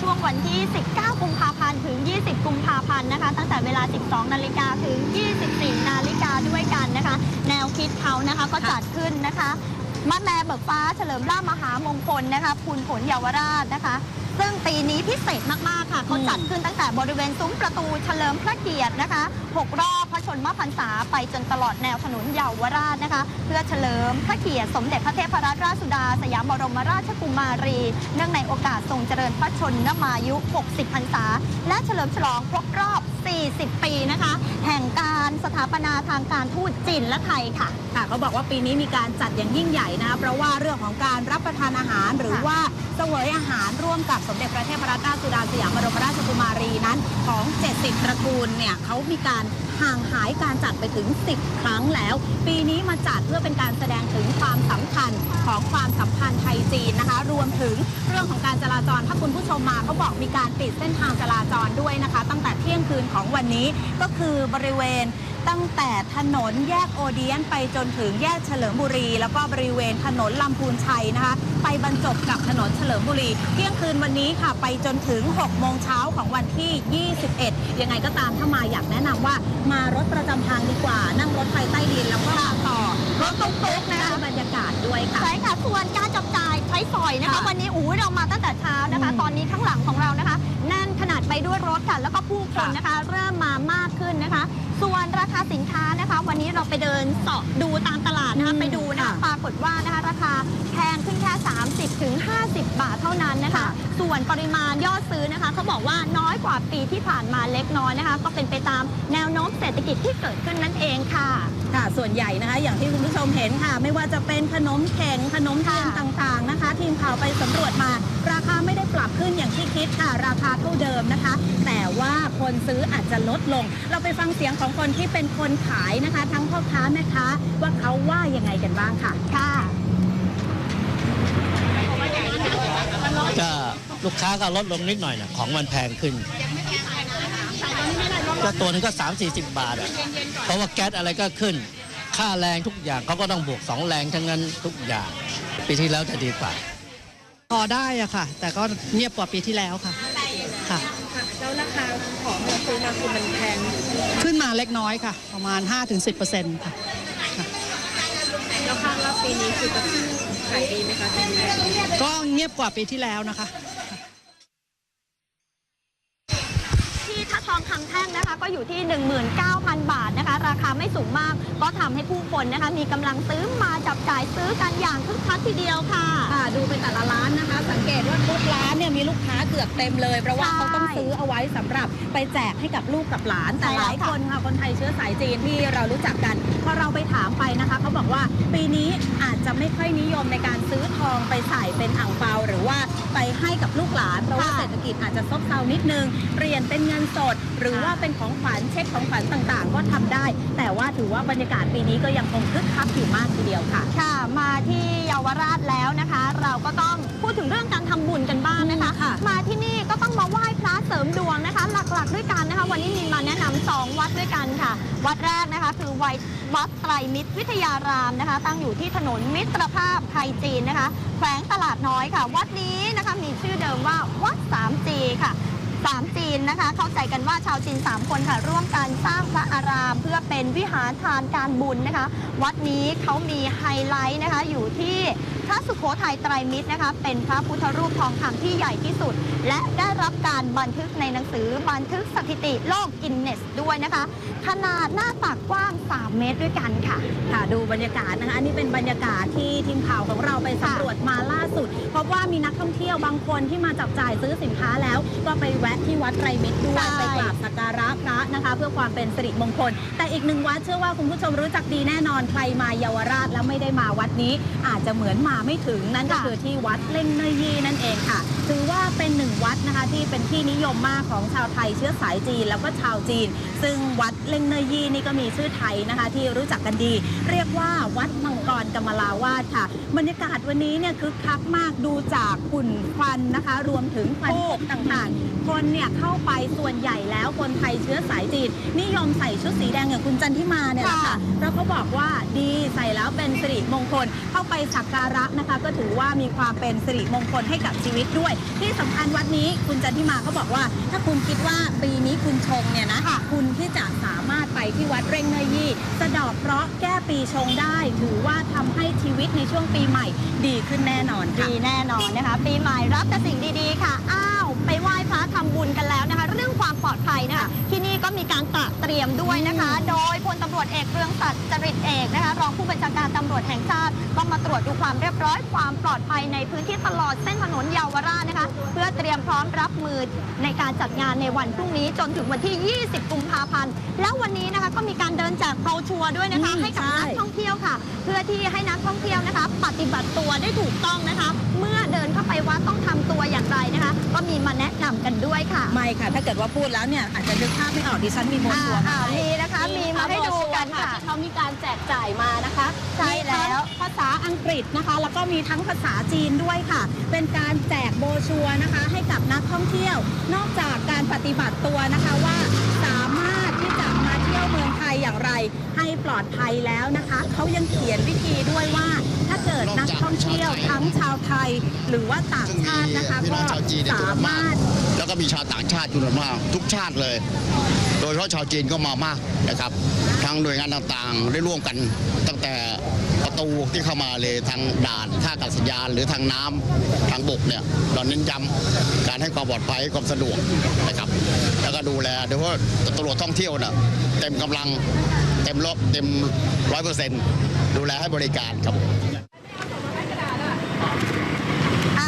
ช่วงวันที่ 19 กุมภาพันธ์ถึง 20 กุมภาพันธ์นะคะ ตั้งแต่เวลา 12 นาฬิกาถึง 24 นาฬิกาด้วยกันนะคะ แนวคิดเขานะคะก็จัดขึ้นนะคะมัดแลเบิกฟ้าเฉลิมล่ามหามงคลนะคะพูนผลเยาวราชนะคะ ซึ่งปีนี้พิเศษมาก ๆ ค่ะเขาจัดขึ้นตั้งแต่บริเวณซุ้มประตูเฉลิมพระเกียรตินะคะ6รอบพระชนมพรรษาไปจนตลอดแนวถนนเยาวราชนะคะ เพื่อเฉลิมพระเกียรติสมเด็จพระเทพรัตนราชสุดา สยามบรมราชกุมารี เนื่องในโอกาสทรงเจริญพระชนนมายุ 60 พรรษา และเฉลิมฉลองครบรอบ 40 ปีนะคะ แห่งการสถาปนาทางการทูตจีนและไทยค่ะ ค่ะเขาบอกว่าปีนี้มีการจัดอย่างยิ่งใหญ่นะเพราะว่าเรื่องของการรับประทานอาหารหรือว่าเสวยอาหารร่วมกับสมเด็จพระเทพรัตนราชสุดาสยามบรมราชกุมารีนั้นของ 70 ตระกูลเนี่ยเขามีการ ห่างหายการจัดไปถึง 10 ครั้งแล้ว ปีนี้มาจัดเพื่อเป็นการแสดงถึงความสำคัญของความสัมพันธ์ไทยจีนนะคะ รวมถึงเรื่องของการจราจรถ้าคุณผู้ชมมาเขาบอกมีการปิดเส้นทางจราจรด้วยนะคะ ตั้งแต่เที่ยงคืนของวันนี้ก็คือบริเวณ ตั้งแต่ถนนแยกโอเดียนไปจนถึงแยกเฉลิมบุรี แล้วก็บริเวณถนนลำพูนชัยนะคะ ไปบรรจบกับถนนเฉลิมบุรีเที่ยงคืนวันนี้ค่ะ ไปจนถึง 6 โมงเช้าของวันที่ 21 ยังไงก็ตามถ้ามาอยากแนะนำว่ามารถประจำทางดีกว่า นั่งรถไฟใต้ดินแล้วก็ต่อรถตุ๊กๆนะคะบรรยากาศด้วยค่ะใช่ค่ะส่วน ช้สอยนะคะค่ะวันนี้อู้เรามาตั้งแต่เช้านะคะอืมตอนนี้ข้างหลังของเรานะคะแน่นขนาดไปด้วยรถค่ะ แล้วก็ผู้คนค่ะนะคะ เริ่มมามากขึ้นนะคะ ส่วนราคาสินค้านะคะ วันนี้เราไปเดินเสาะดูตามตลาดนะคะอืมไปดูนะคะค่ะปรากฏว่านะคะราคาแพงขึ้นแค่ 30ถึง50 บาทเท่านั้นนะคะค่ะส่วนปริมาณยอดซื้อนะคะเขาบอกว่าน้อยกว่าปีที่ผ่านมาเล็กน้อยนะคะ ก็เป็นไปตามแนวโน้มเศรษฐกิจที่เกิดขึ้นนั่นเองค่ะ ค่ะ ส่วนใหญ่นะคะ อย่างที่คุณผู้ชมเห็นค่ะ ไม่ว่าจะเป็นขนมเข่งขนมเทียนค่ะต่างๆนะคะ ทีมข่าวไปสำรวจมา ราคาไม่ได้ปรับขึ้นอย่างที่คิดค่ะ ราคาเท่าเดิมนะคะ แต่ว่าคนซื้ออาจจะลดลง เราไปฟังเสียงของคนที่เป็นคนขายนะคะ ทั้งพ่อค้าแม่ค้าว่าเขาว่ายังไงกันบ้างค่ะค่ะก็ลูกค้าก็ลดลงนิดหน่อยนะของมันแพงขึ้น ก็ตัวหนึงก็ 3 4 0 บาทอะเพราะว่าแก๊สอะไรก็ขึ้น ค่าแรงทุกอย่างเขาก็ต้องบวก 2 แรงทั้งนั้นทุกอย่างปีที่แล้วจะดีกว่า พอได้อะค่ะ แต่ก็เงียบกว่าปีที่แล้วค่ะค่ะแล้วราคาของเราซื้อมาคือมันแพงขึ้นมาเล็กน้อยค่ะ ประมาณ 5-10%ค่ะแล้วข้างละปีนี้คือจะขายดีไหมคะปีนี้ก็เงียบกว่าปีที่แล้วนะคะ ที่ถ้าทองคำแท่งนะคะ ก็อยู่ที่ 19,000 บาทนะคะ ราคาไม่สูงมาก ก็ทำให้ผู้คนนะคะ มีกำลังซื้อมาจับจ่ายซื้อกันอย่างคึกคักทีเดียวค่ะค่ะดูไปแต่ละร้านนะคะ สังเกตว่าทุกร้านเนี่ยมีลูกค้าเกือบเต็มเลย เพราะว่าใช่เขาต้องซื้อเอาไว้สำหรับไปแจกให้กับลูกกับหลานแต่ใช่หแล้วลายค่ะคนค่ะคนไทยเชื้อสายจีนที่เรารู้จักกันพอเราไปถามไปนะคะเขาบอกว่าปีนี้อาจจะไม่ค่อยนิยมในการซื้อทองไปใส่เป็นอ่างเปาหรือว่าไปให้กับลูกหลานเพราะว่าเศรษฐกิจอาจจะซบเซานิดนึงเปลี่ยนเป็นเงินสด หรือว่าเป็นของขวัญเช็คของขวัญต่างๆ ก็ทำได้ แต่ว่าถือว่าบรรยากาศปีนี้ก็ยังคงคึกคักอยู่มากทีเดียวค่ะ ค่ะ มาที่เยาวราชแล้วนะคะ เราก็ต้องพูดถึงเรื่องการทำบุญกันบ้างนะคะค่ะมาที่นี่ก็ต้องมาไหว้พระเสริมดวงนะคะ หลักๆ ด้วยกันนะคะ วันนี้มีมาแนะนำสองวัดด้วยกันค่ะ วัดแรกนะคะคือวัดวัดไตรมิตรวิทยารามนะคะ ตั้งอยู่ที่ถนนมิตรภาพไทยจีนนะคะ แขวงตลาดน้อยค่ะ วัดนี้นะคะมีชื่อเดิมว่าวัด 3G ค่ะ สามจีนนะคะ เข้าใจกันว่าชาวจีน 3 คนค่ะ ร่วมกันสร้างพระอาราม เพื่อเป็นวิหารทานการบุญนะคะ วัดนี้เขามีไฮไลท์นะคะอยู่ที่พระสุโขทัยไตรมิตรนะคะ เป็นพระพุทธรูปทองคำที่ใหญ่ที่สุด และได้รับการบันทึกในหนังสือบันทึกสถิติโลกกินเนสด้วยนะคะ ขนาดหน้าตักกว้าง 3 เมตรด้วยกันค่ะ ค่ะดูบรรยากาศนะคะ อันนี้เป็นบรรยากาศที่ทีมข่าวของเราไปสำรวจมาล่าสุด เพบว่ามีนักท่องเที่ยวบางคนที่มาจับจ่ายซื้อสินค้าแล้วก็ไปแวะที่วัดไตรมิตรด้วยใช่ไปกราบสักการะพระนะคะ เพื่อความเป็นสิริมงคล แต่อีกหนึ่งวัดเชื่อว่าคุณผู้ชมรู้จักดีแน่นอนใครมาเยาวราชแล้วไม่ได้มาวัดนี้ อาจจะเหมือนมาไม่ถึงนั่นก็ค่ะคือที่วัดเล่งเนยยีนั่นเองค่ะถือว่าเป็นหนึ่งวัดนะคะที่เป็นที่นิยมมากของชาวไทยเชื้อสายจีนแล้วก็ชาวจีน ซึ่งวัดเล่งเนยยีนี่ก็มีชื่อไทยนะคะ ที่รู้จักกันดี เรียกว่าวัดมังกรกำมลาวาดค่ะ บรรยากาศวันนี้เนี่ยคึกคักมากดูจากจากฝุ่นควันนะคะ รวมถึงควันพวกต่างๆคนเนี่ยเข้าไปส่วนใหญ่แล้วคนไทยเชื้อสายจีนนิยมใส่ชุดสีแดงอย่างคุณจันทิมาเนี่ยแหละค่ะค่ะเพราะเขาบอกว่าดีใส่แล้วเป็นสิริมงคล เข้าไปสักการะนะคะ ก็ถือว่ามีความเป็นสิริมงคลให้กับชีวิตด้วย ที่สำคัญวัดนี้คุณจันทิมาเขาบอกว่า ถ้าคุณคิดว่าปีนี้คุณชงเนี่ยนะคุณที่จะสามารถไปที่วัดเร่งเนยยี่สะเดอกเคราะห์แก้ปีชงได้ ถือว่าทำให้ ชีวิตในช่วงปีใหม่ดีขึ้นแน่นอนค่ะดีแน่นอนนะคะ ปีใหม่รับแต่สิ่งดีๆค่ะ อ้าว ไปไหว้พระทำบุญกันแล้วนะคะ เรื่องความปลอดภัยนะคะที่นี่ก็มีการตระเตรียมด้วยนะคะ โดยพลตำรวจเอกเรืองศักดิ์จริตเอกนะคะรองผู้บัญชาการตำรวจแห่งชาติก็มาตรวจดูความเรียบร้อยความปลอดภัยในพื้นที่ตลอดเส้นถนนเยาวราชนะคะ เพื่อเตรียมพร้อมรับมือในการจัดงานในวันพรุ่งนี้จนถึงวันที่ 20 กุมภาพันธ์แล้ววันนี้นะคะก็มีการเดินแจกโบรชัวร์ด้วยนะคะอืมให้กับใช่นักท่องเที่ยวค่ะ เพื่อที่ให้นัก ท่องเที่ยวนะคะ ปฏิบัติตัวได้ถูกต้องนะคะ เมื่อเดินเข้าไปวัดต้องทำตัวอย่างไรนะคะ ก็มีมาแนะนำกันด้วยค่ะ ไม่ค่ะ ถ้าเกิดว่าพูดแล้วเนี่ยอาจจะนึกภาพไม่ออกดิฉันมีโบชัวร์อ่ามาให้มีนะคะมีมาให้ดูกันค่ะที่เขามีการแจกจ่ายมานะคะใช่แล้วมีทั้งภาษาอังกฤษนะคะ แล้วก็มีทั้งภาษาจีนด้วยค่ะ เป็นการแจกโบรชัวร์นะคะ ให้กับนักท่องเที่ยว นอกจากการปฏิบัติตัวนะคะว่าสา องไทยอย่างไรให้ปลอดภัยแล้วนะคะ เขายังเขียนวิธีด้วยว่า ถ้าเกิดนักท่องเที่ยวทั้งชาวไทย หรือว่าต่างชาตินะคะซึ่งมีพี่น้ก็องชาวจีนเนี่ยจำนสาวนมากมารถแล้วก็มีชาวต่างชาติจำนวนมากทุกชาติเลย โดยเฉพาะชาวจีนก็มามากนะครับทางหน่วยงานต่างๆ ได้ร่วมกันตั้งแต่ประ ตูที่เข้ามาเลยทางด่านท่าอากาศยานหรือทางน้ำทางบกเนี่ยเราเน้นย้ำการให้ความปลอดภัยความสะดวกนะครับ แล้วก็ดูแลโดยเฉพาะตำรวจท่องเที่ยวน่ะเต็มกำลังเต็มรบเต็มร้อยเปอร์เซ็นต์ดูแลให้บริการครับ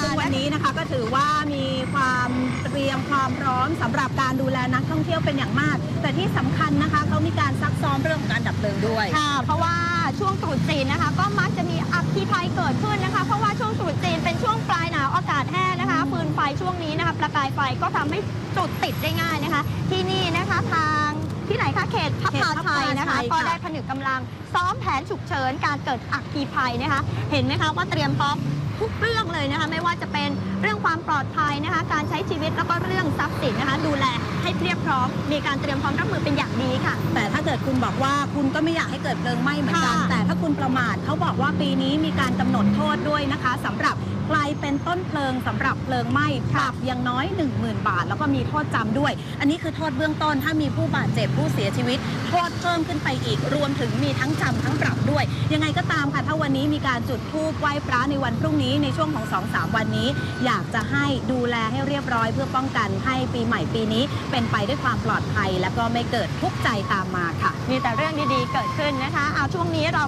ซึ่งวันนี้นะคะก็ถือว่ามีความเตรียมความพร้อมสำหรับการดูแลนักท่องเที่ยวเป็นอย่างมาก แต่ที่สำคัญนะคะเขามีการซักซ้อมเรื่องของการดับเพลิงด้วยค่ะเพราะว่า ช่วงตรุษจีนนะคะ ก็มักจะมีอัคคีภัยเกิดขึ้นนะคะ เพราะว่าช่วงตรุษจีนเป็นช่วงปลายหนาวอากาศแห้งนะคะฟืนไฟช่วงนี้นะคะประกายไฟก็ทำให้จุดติดได้ง่ายนะคะ ที่นี่นะคะทางที่ไหนคะเขตพัฒนาชัยนะคะเขตพระพลาชัยค่ะก็ได้ผนึกกำลังซ้อมแผนฉุกเฉินการเกิดอัคคีภัยนะคะ เห็นไหมคะว่าเตรียมพร้อมทุกเรื่องเลยนะคะ ไม่ว่าจะเป็นเรื่องความปลอดภัยนะคะ การใช้ชีวิตแล้วก็เรื่องทรัพย์สินนะคะ ดูแล ให้เพียบพร้อม มีการเตรียมพร้อมรับมือเป็นอย่างดีค่ะ แต่ถ้าเกิดคุณบอกว่าคุณก็ไม่อยากให้เกิดเพลิงไหม้เหมือนกันค่ะแต่ถ้าคุณประมาทเขาบอกว่าปีนี้มีการกำหนดโทษด้วยนะคะสำหรับใครเป็นต้นเพลิงสำหรับเพลิงไหม้ปรับอย่างน้อย 10,000 บาท แล้วก็มีโทษจำด้วย อันนี้คือโทษเบื้องต้นถ้ามีผู้บาดเจ็บผู้เสียชีวิต โทษเพิ่มขึ้นไปอีก รวมถึงมีทั้งจำทั้งปรับด้วย ยังไงก็ตามค่ะ ถ้าวันนี้มีการจุดธูปไหว้พระในวันพรุ่งนี้ในช่วงของ 2-3 วันนี้ อยากจะให้ดูแลให้เรียบร้อยเพื่อป้องกันให้ปีใหม่ปีนี้เป็นไปด้วยความปลอดภัย และก็ไม่เกิดทุกข์ใจตามมาค่ะ มีแต่เรื่องดีๆ เกิดขึ้นนะคะ เอาช่วงนี้เรา